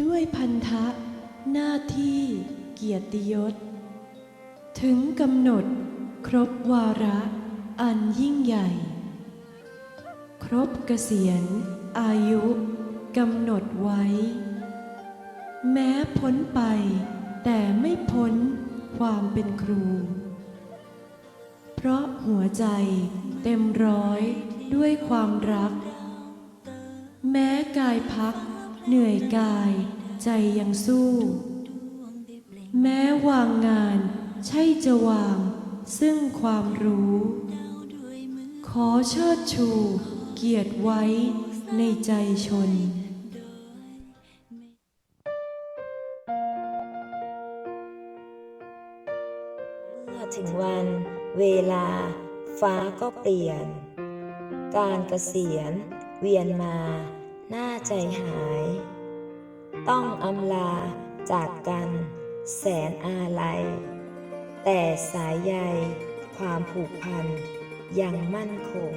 ด้วยพันธะ หน้าที่เกียรติยศ ถึงกำหนดครบวาระอันยิ่งใหญ่ ครบเกษียณอายุกำหนดไว้ แม้พ้นไปแต่ไม่พ้นความเป็นครู เพราะหัวใจเต็มร้อยด้วยความรัก แม้กายพัก เหนื่อยกายใจยังสู้ แม้วางงานใช่จะวาง ซึ่งความรู้ ขอเชิดชู เกียรติไว้ในใจชนเมื่อถึงวันเวลา ฟ้าก็เปลี่ยน การเกษียณเวียนมา หน้าใจหาย ต้องอำลาจากกันแสนอาลัย แต่สายใยความผูกพันยังมั่นคง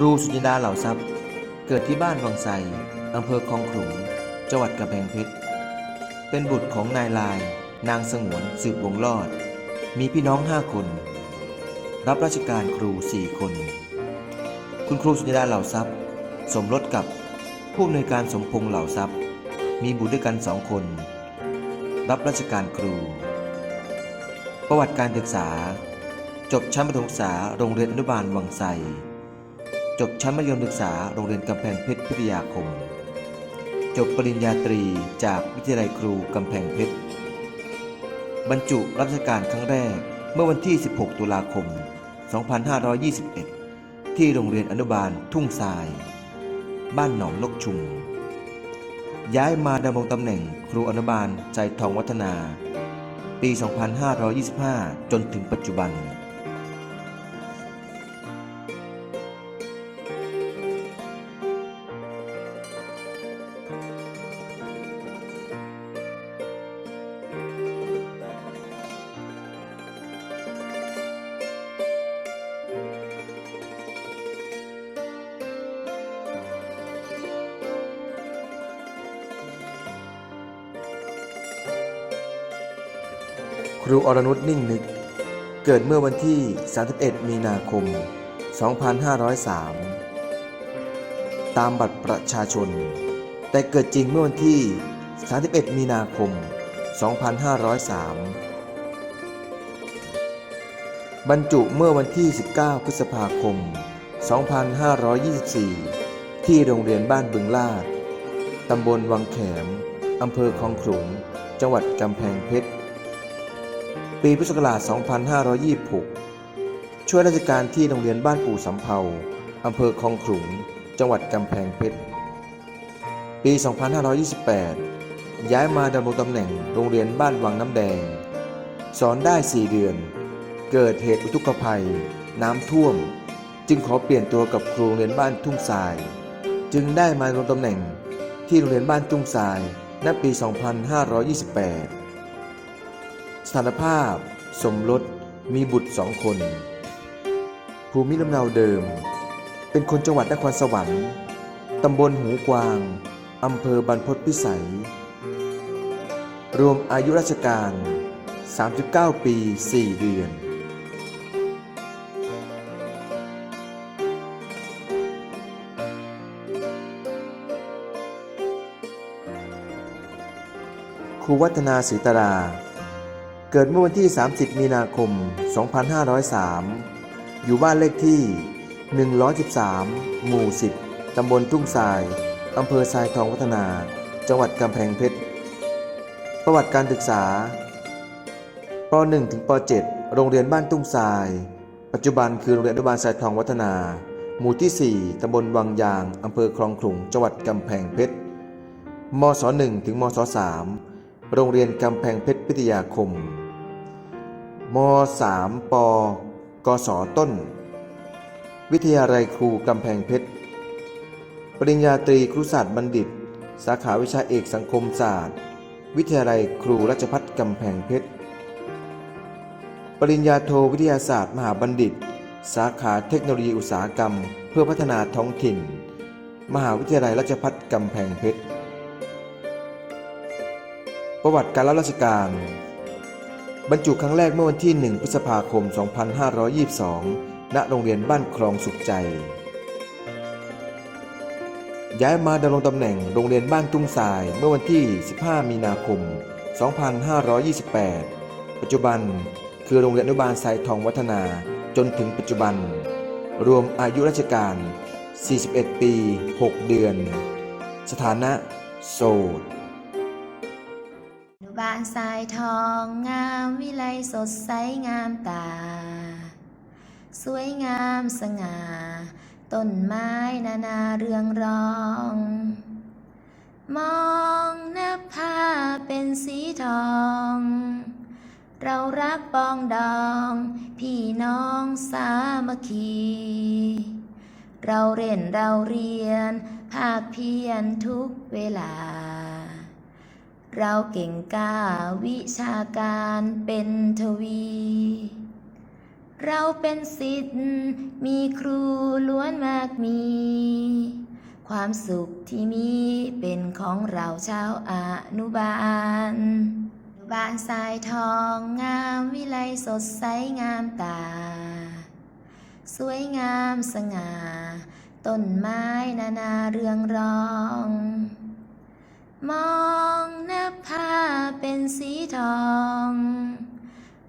ครูสุจินดาเหล่าทรัพย์ เกิดที่บ้านวังไสอำเภอคลองขลุงจังหวัดกำแพงเพชร เป็นบุตรของนายลาย นางสงวนสืบวงรอด มีพี่น้องห้าคน รับราชการครูสี่คน คุณครูสุจินดาเหล่าทรัพย์ สมรสกับผู้อำนวยการสมพงษ์เหล่าทรัพย์ มีบุตรด้วยกันสองคน รับราชการครู ประวัติการศึกษา จบชั้นประถมศึกษาโรงเรียนอนุบาลวังไส จบชั้นมัธยมศึกษาโรงเรียนกำแพงเพชรพิทยาคม จบปริญญาตรีจากวิทยาลัยครูกำแพงเพชร บรรจุรับราชการครั้งแรกเมื่อวันที่ 16 ตุลาคม 2521 ที่โรงเรียนอนุบาลทุ่งทราย บ้านหนองนกชุม ย้ายมาดำรงตำแหน่งครูอนุบาลใจทองวัฒนา ปี 2525 จนถึงปัจจุบัน รูอรนุชนิ่งนึก เกิดเมื่อวันที่ 31 มีนาคม 2503 ตามบัตรประชาชน แต่เกิดจริงเมื่อวันที่ 31 มีนาคม 2503 บรรจุเมื่อวันที่ 19 พฤษภาคม 2524 ที่โรงเรียนบ้านบึงลาด ตำบลวังแขม อำเภอคลองขลุง จังหวัดกำแพงเพชร ปีพุทธศักราช 2526 ช่วยราชการที่โรงเรียนบ้านปู่สำเภาอำเภอคลองขลุง จังหวัดกำแพงเพชร ปี 2528 ย้ายมาดำรงตำแหน่งโรงเรียนบ้านวังน้ำแดง สอนได้ 4 เดือน เกิดเหตุอุทกภัย น้ำท่วม จึงขอเปลี่ยนตัวกับครูโรงเรียนบ้านทุ่งทราย จึงได้มาดำรงตำแหน่งที่โรงเรียนบ้านทุ่งทรายณปี 2528 สถานภาพ สมรสมีบุตรสองคน ภูมิลำเนาเดิม เป็นคนจังหวัดนครสวรรค์ตำบลหูกวางอำเภอบรรพตพิสัย รวมอายุราชการ 39 ปี 4 เดือน ครูวัฒนาศรีตรา เกิดเมื่อวันที่ 30 มีนาคม 2503 อยู่บ้านเลขที่ 113 หมู่ 10 ตำบลทุ่งทราย อำเภอทรายทองวัฒนา จังหวัดกำแพงเพชร ประวัติการศึกษา ป .1 ถึงป .7 โรงเรียนบ้านตุ้งทราย ปัจจุบันคือโรงเรียนอนุบาลทรายทองวัฒนา หมู่ที่ 4 ตำบลวังยาง อำเภอคลองขลุง จังหวัดกำแพงเพชร มศ 1 ถึงมศ 3 โรงเรียนกำแพงเพชรพิทยาคม ม 3 ป กศต้น วิทยาลัยครูกำแพงเพชร ปริญญาตรีครุศาสตร์บัณฑิต สาขาวิชาเอกสังคมศาสตร์ วิทยาลัยครูราชพัฒกำแพงเพชร ปริญญาโทวิทยาศาสตร์ มหาบัณฑิต สาขาเทคโนโลยีอุตสาหกรรม เพื่อพัฒนาท้องถิ่น มหาวิทยาลัยราชภัฏกำแพงเพชร ประวัติการรับราชการ บรรจุครั้งแรกเมื่อวันที่ 1 พฤษภาคม 2522 ณ โรงเรียนบ้านคลองสุขใจ ย้ายมาดำรงตำแหน่งโรงเรียนบ้านตุ้งทรายเมื่อวันที่ 15 มีนาคม 2528 ปัจจุบันคือโรงเรียนอนุบาลทรายทองวัฒนาจนถึงปัจจุบัน รวมอายุราชการ 41 ปี 6 เดือน สถานะโสด อนุบาลทรายทองงามวิไลสดใสงามตา สวยงามสง่า ต้นไม้นานาเรืองรอง มองนภาเป็นสีทอง เรารักปองดอง พี่น้องสามัคคี เราเรียนเราเรียน ภาคเพียรทุกเวลา เราเก่งกล้าวิชาการเป็นทวี เราเป็นศิษย์มีครูล้วนมากมี ความสุขที่มีเป็นของเราชาวอนุบาลอนุบาลทรายทองงามวิไลสดใสงามตา สวยงามสง่า ต้นไม้นานาเรืองรอง มองนภาเป็นสีทอง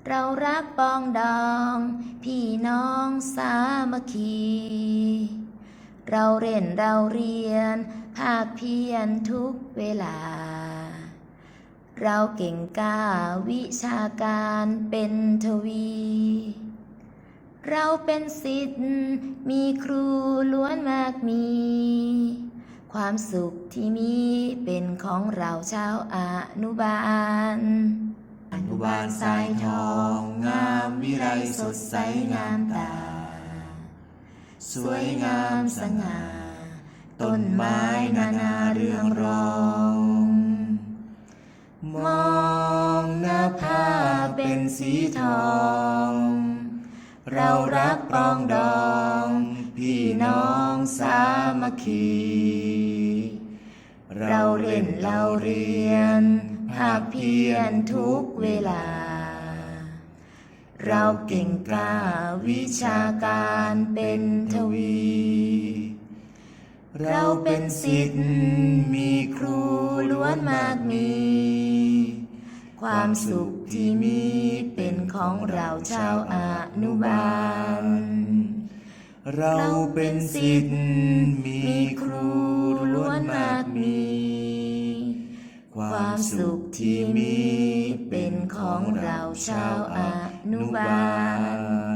เรารักปองดอง พี่น้องสามัคคี เราเรียนเราเรียน ภาคเพียรทุกเวลา เราเก่งกล้าวิชาการเป็นทวี เราเป็นศิษย์มีครูล้วนมากมี ความสุขที่มีเป็นของเราชาวอนุบาล อนุบาลทรายทอง งามวิไลสดใสงามตา สวยงามสง่า ต้นไม้นานาเรืองรอง มองหน้าผาเป็นสีทอง เรารักปรองดอง พี่น้องสามัคคี เราเล่นเราเรียนภาคเพียรทุกเวลา เราเก่งกล้าวิชาการเป็นทวี เราเป็นศิษย์มีครูล้วนมากมี ความสุขที่มีเป็นของเราชาวอนุบาล เราเป็นศิษย์มีครูล้วนมากมี ความสุขที่มีเป็นของเราชาวอนุบาล